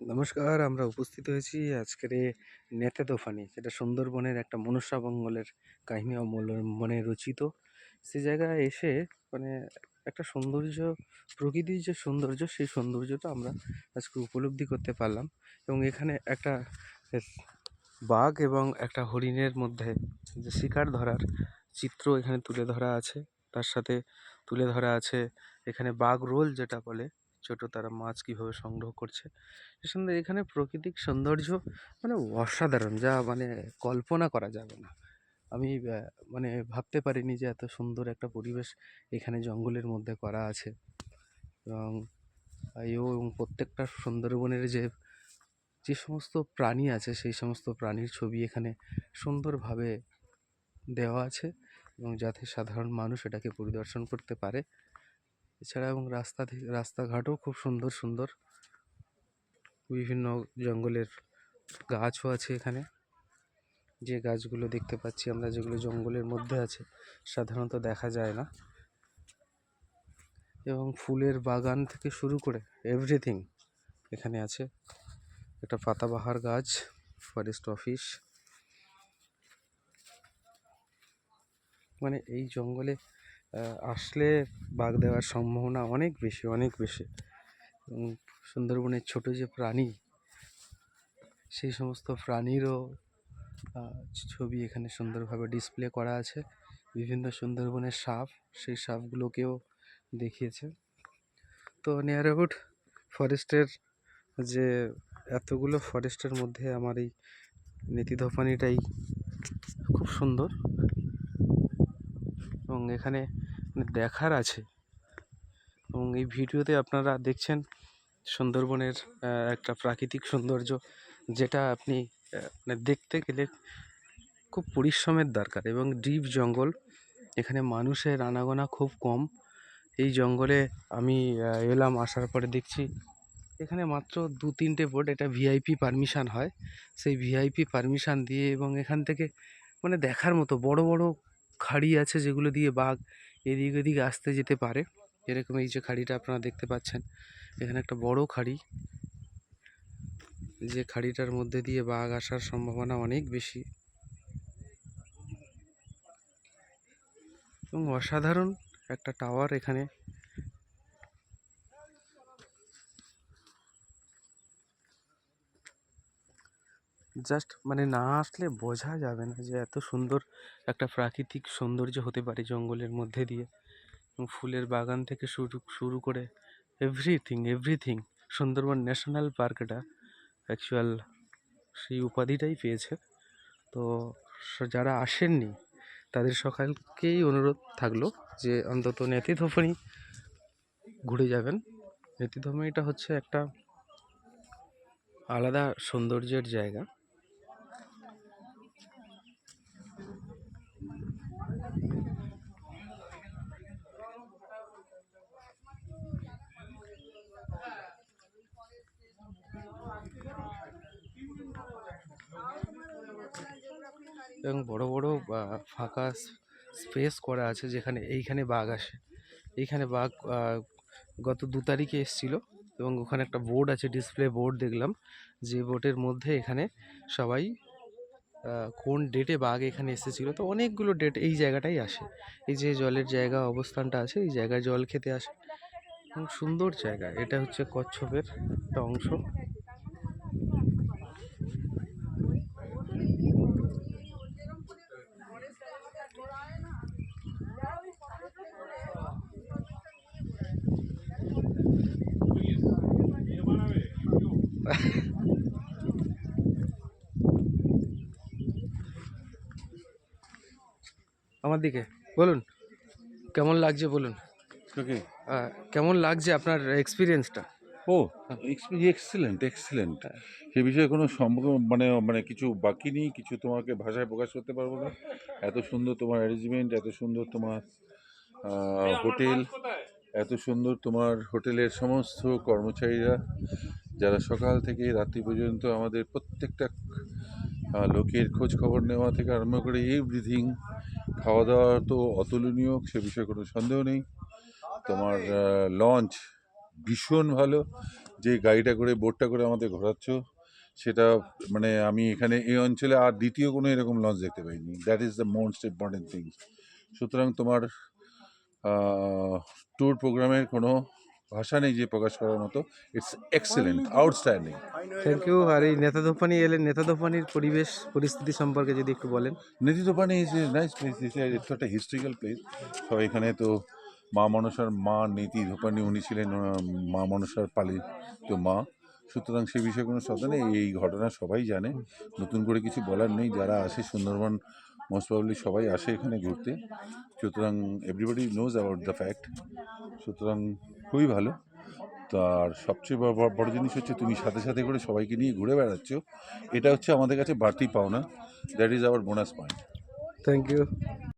নমস্কার, আমরা উপস্থিত হয়েছি আজকের নেতে দোফানি যেটা সুন্দরবনের একটা মনসা বঙ্গলের কাহিনী মনে রচিত। সে জায়গায় এসে মানে একটা সৌন্দর্য, প্রকৃতির যে সৌন্দর্য, সেই সৌন্দর্যটা আমরা আজকে উপলব্ধি করতে পারলাম এবং এখানে একটা বাঘ এবং একটা হরিণের মধ্যে যে শিকার ধরার চিত্র এখানে তুলে ধরা আছে। তার সাথে তুলে ধরা আছে এখানে বাঘ রোল যেটা বলে। ছোট তারা মাছ কীভাবে সংগ্রহ করছে। এর এখানে প্রাকৃতিক সৌন্দর্য মানে অসাধারণ, যা মানে কল্পনা করা যাবে না। আমি মানে ভাবতে পারিনি যে এত সুন্দর একটা পরিবেশ এখানে জঙ্গলের মধ্যে করা আছে। এবং এবং প্রত্যেকটা সুন্দরবনের যে যে সমস্ত প্রাণী আছে, সেই সমস্ত প্রাণীর ছবি এখানে সুন্দরভাবে দেওয়া আছে। এবং যাতে সাধারণ মানুষ এটাকে পরিদর্শন করতে পারে। এছাড়া এবং রাস্তা রাস্তাঘাটও খুব সুন্দর সুন্দর। বিভিন্ন জঙ্গলের গাছও আছে এখানে। যে গাছগুলো দেখতে পাচ্ছি আমরা, যেগুলো জঙ্গলের মধ্যে আছে, সাধারণত দেখা যায় না। এবং ফুলের বাগান থেকে শুরু করে এভরিথিং এখানে আছে। একটা পাতাবাহার গাছ ফরেস্ট অফিস মানে এই জঙ্গলে আসলে বাঘ দেওয়ার সম্ভাবনা অনেক বেশি অনেক বেশি। এবং সুন্দরবনের ছোট যে প্রাণী, সেই সমস্ত প্রাণীরও ছবি এখানে সুন্দরভাবে ডিসপ্লে করা আছে। বিভিন্ন সুন্দরবনের সাপ, সেই সাপগুলোকেও দেখিয়েছে। তো নিয়ার অ্যাবাউট ফরেস্টের যে এতগুলো ফরেস্টের মধ্যে আমার এই নীতিধফানিটাই খুব সুন্দর। এবং এখানে দেখার আছে। এবং এই ভিডিওতে আপনারা দেখছেন সুন্দরবনের একটা প্রাকৃতিক সৌন্দর্য যেটা আপনি মানে দেখতে গেলে খুব পরিশ্রমের দরকার এবং ডিপ জঙ্গল। এখানে মানুষের আনাগোনা খুব কম। এই জঙ্গলে আমি এলাম, আসার পরে দেখছি এখানে মাত্র দু তিনটে বোট, এটা ভিআইপি পারমিশন হয়। সেই ভিআইপি পারমিশন দিয়ে এবং এখান থেকে মানে দেখার মতো বড় বড় খাড়ি আছে যেগুলো দিয়ে বাঘ এদিক ওদিক আসতে যেতে পারে। এরকম এই যে খাড়িটা আপনারা দেখতে পাচ্ছেন, এখানে একটা বড় খাড়ি। যে খাড়িটার মধ্যে দিয়ে বাঘ আসার সম্ভাবনা অনেক বেশি। এবং অসাধারণ একটা টাওয়ার এখানে জাস্ট মানে না আসলে বোঝা যাবে না যে এত সুন্দর একটা প্রাকৃতিক সৌন্দর্য হতে পারে জঙ্গলের মধ্যে দিয়ে। ফুলের বাগান থেকে শুরু শুরু করে এভরিথিং এভরিথিং সুন্দরবন ন্যাশনাল পার্কটা অ্যাকচুয়াল সেই উপাধিটাই পেয়েছে। তো যারা আসেননি, তাদের সকালকেই অনুরোধ থাকল যে অন্তত নেতিধফনি ঘুরে যাবেন। নেতিধফনিটা হচ্ছে একটা আলাদা সৌন্দর্যের জায়গা। এবং বড় বড় ফাঁকা স্পেস করা আছে যেখানে, এইখানে বাঘ আসে। এইখানে বাঘ গত দু তারিখে এসেছিল এবং ওখানে একটা বোর্ড আছে ডিসপ্লে বোর্ড দেখলাম যে বোর্ডের মধ্যে এখানে সবাই কোন ডেটে বাঘ এখানে এসেছিল। তো অনেকগুলো ডেট এই জায়গাটাই আসে। এই যে জলের জায়গা অবস্থানটা আছে, এই জায়গায় জল খেতে আসে। সুন্দর জায়গা। এটা হচ্ছে কচ্ছপের একটা অংশ। আমার দিকে। বলুন কেমন লাগছে বলুন? কেমন লাগছে আপনার এক্সপিরিয়েন্সটা ও এক্সিলেন্ট এক্সিলেন্ট সে বিষয়ে কোনো সম্ভব মানে মানে কিছু বাকি নেই কিছু তোমাকে ভাষায় প্রকাশ করতে পারব না। এত সুন্দর তোমার অ্যারেঞ্জমেন্ট এত সুন্দর তোমার হোটেল এত সুন্দর তোমার হোটেলের সমস্ত কর্মচারীরা যারা সকাল থেকে রাত্রি পর্যন্ত আমাদের প্রত্যেকটা লোকের খোঁজ খবর নেওয়া থেকে আরম্ভ করে এভরিথিং খাওয়া দাওয়া তো অতুলনীয়, সে বিষয়ে কোনো সন্দেহ নেই। তোমার লঞ্চ ভীষণ ভালো। যে গাড়িটা করে বোটটা করে আমাদের ঘোরাচ্ছ, সেটা মানে আমি এখানে এই অঞ্চলে আর দ্বিতীয় কোনো এরকম লঞ্চ দেখতে পাইনি। That is the most important thing সুতরাং তোমার ট্যুর প্রোগ্রামের কোনো ভাষা নেই যে প্রকাশ করার মতো it's excellent outstanding thank you আর এই নেতা দোফানি এলেন নেতা দোফানির পরিবেশ পরিস্থিতি সম্পর্কে যদি একটু বলেন। Neti Dhopani is a nice place it's একটা হিস্ট্রিক্যাল প্লেস সবাই এখানে তো মা মনসার মা নীতি ধোপানি উনি ছিলেন মা মনসার পালিত মা। সুতরাং সে বিষয়ে কোনো নেই এই ঘটনা সবাই জানে। নতুন করে কিছু বলার নেই যারা আসে সুন্দরবন মোস্ট প্রবলি সবাই আসে এখানে ঘুরতে। সুতরাং everybody knows about the fact সুতরাং খুবই ভালো। আর সবচেয়ে বড় জিনিস হচ্ছে তুমি সাথে সাথে করে সবাইকে নিয়ে ঘুরে বেড়াচ্ছ। এটা হচ্ছে আমাদের কাছে বাড়তি পাওনা। That is our bonus point thank you